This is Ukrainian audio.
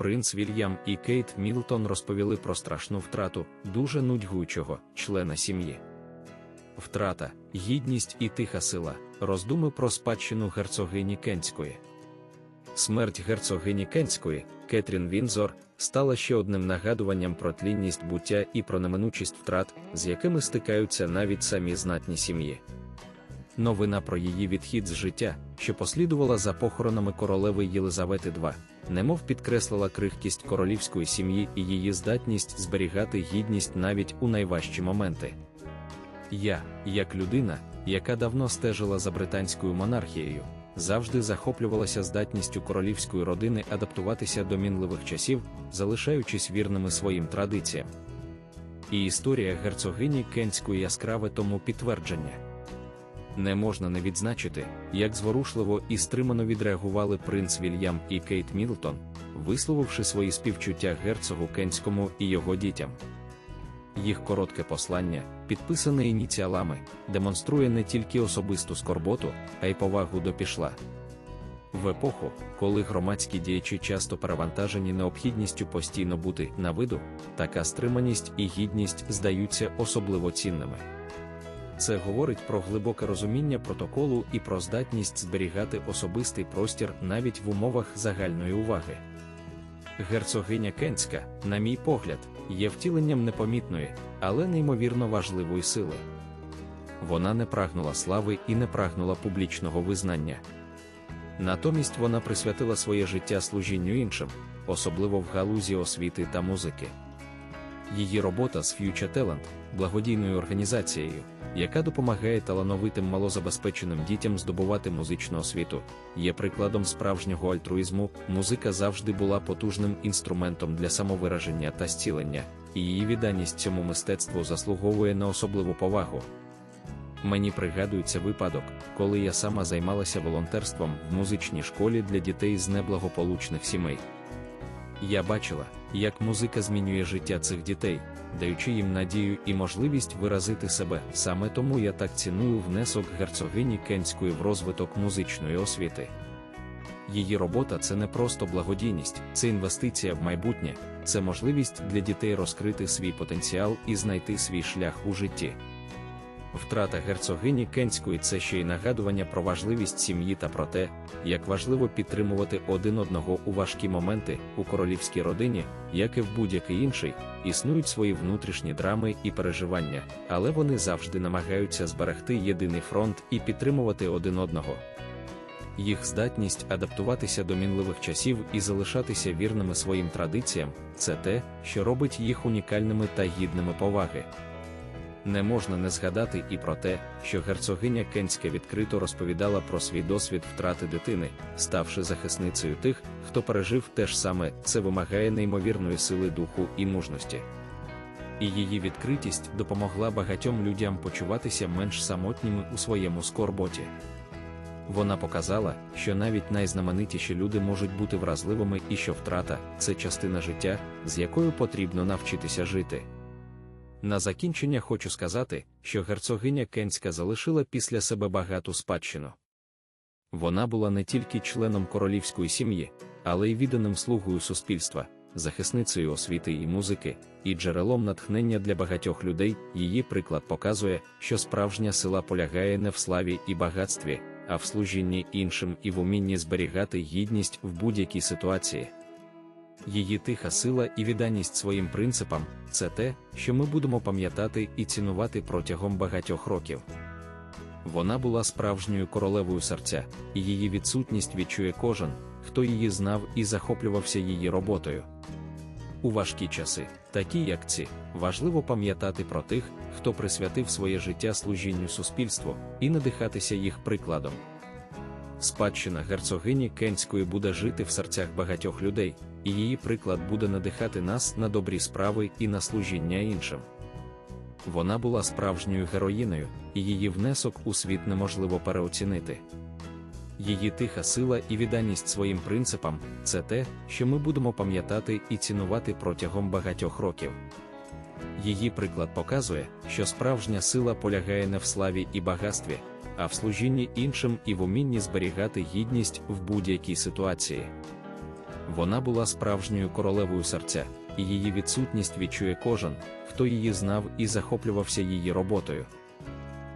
принц Вільям і Кейт Мілтон розповіли про страшну втрату дуже нудьгуючого члена сім'ї. Втрата, гідність і тиха сила, роздуми про спадщину герцогині Кенської. Смерть герцогині Кенської, Кетрін Вінзор, стала ще одним нагадуванням про тлінність буття і про неминучість втрат, з якими стикаються навіть самі знатні сім'ї. Новина про її відхід з життя, що послідувала за похоронами королеви Єлизавети II, немов підкреслила крихкість королівської сім'ї і її здатність зберігати гідність навіть у найважчі моменти. Я, як людина, яка давно стежила за британською монархією, завжди захоплювалася здатністю королівської родини адаптуватися до мінливих часів, залишаючись вірними своїм традиціям. І історія герцогині Кенської яскраве тому підтвердження. Не можна не відзначити, як зворушливо і стримано відреагували принц Вільям і Кейт Мілтон, висловивши свої співчуття герцогу Кенському і його дітям. Їх коротке послання, підписане ініціалами, демонструє не тільки особисту скорботу, а й повагу до пішла. В епоху, коли громадські діячі часто перевантажені необхідністю постійно бути на виду, така стриманість і гідність здаються особливо цінними. Це говорить про глибоке розуміння протоколу і про здатність зберігати особистий простір навіть в умовах загальної уваги. Герцогиня Кенська, на мій погляд, є втіленням непомітної, але неймовірно важливої сили. Вона не прагнула слави і не прагнула публічного визнання. Натомість вона присвятила своє життя служінню іншим, особливо в галузі освіти та музики. Її робота з Future Talent, благодійною організацією, яка допомагає талановитим малозабезпеченим дітям здобувати музичну освіту, є прикладом справжнього альтруїзму. Музика завжди була потужним інструментом для самовираження та зцілення, і її відданість цьому мистецтву заслуговує на особливу повагу. Мені пригадується випадок, коли я сама займалася волонтерством в музичній школі для дітей з неблагополучних сімей. Я бачила, як музика змінює життя цих дітей, даючи їм надію і можливість виразити себе. Саме тому я так ціную внесок герцогині Кенської в розвиток музичної освіти. Її робота це не просто благодійність, це інвестиція в майбутнє, це можливість для дітей розкрити свій потенціал і знайти свій шлях у житті. Втрата герцогині Кенської це ще й нагадування про важливість сім'ї та про те, як важливо підтримувати один одного у важкі моменти у королівській родині, як і в будь-який інший, існують свої внутрішні драми і переживання, але вони завжди намагаються зберегти єдиний фронт і підтримувати один одного. Їх здатність адаптуватися до мінливих часів і залишатися вірними своїм традиціям це те, що робить їх унікальними та гідними поваги. Не можна не згадати і про те, що герцогиня Кенська відкрито розповідала про свій досвід втрати дитини, ставши захисницею тих, хто пережив те ж саме, це вимагає неймовірної сили духу і мужності. І її відкритість допомогла багатьом людям почуватися менш самотніми у своєму скорботі. Вона показала, що навіть найзнаменитіші люди можуть бути вразливими і що втрата це частина життя, з якою потрібно навчитися жити. На закінчення хочу сказати, що герцогиня Кенська залишила після себе багату спадщину. Вона була не тільки членом королівської сім'ї, але й відданим слугою суспільства, захисницею освіти і музики, і джерелом натхнення для багатьох людей. Її приклад показує, що справжня сила полягає не в славі і багатстві, а в служінні іншим і в умінні зберігати гідність в будь-якій ситуації. Її тиха сила і відданість своїм принципам це те, що ми будемо пам'ятати і цінувати протягом багатьох років. Вона була справжньою королевою серця, і її відсутність відчує кожен, хто її знав і захоплювався її роботою. У важкі часи, такі як ці, важливо пам'ятати про тих, хто присвятив своє життя служінню суспільству, і надихатися їх прикладом. Спадщина герцогині Кенської буде жити в серцях багатьох людей, і її приклад буде надихати нас на добрі справи і на служіння іншим. Вона була справжньою героїною, і її внесок у світ неможливо переоцінити. Її тиха сила і відданість своїм принципам це те, що ми будемо пам'ятати і цінувати протягом багатьох років. Її приклад показує, що справжня сила полягає не в славі і багатстві, а в служінні іншим і в умінні зберігати гідність в будь-якій ситуації. Вона була справжньою королевою серця, і її відсутність відчує кожен, хто її знав і захоплювався її роботою.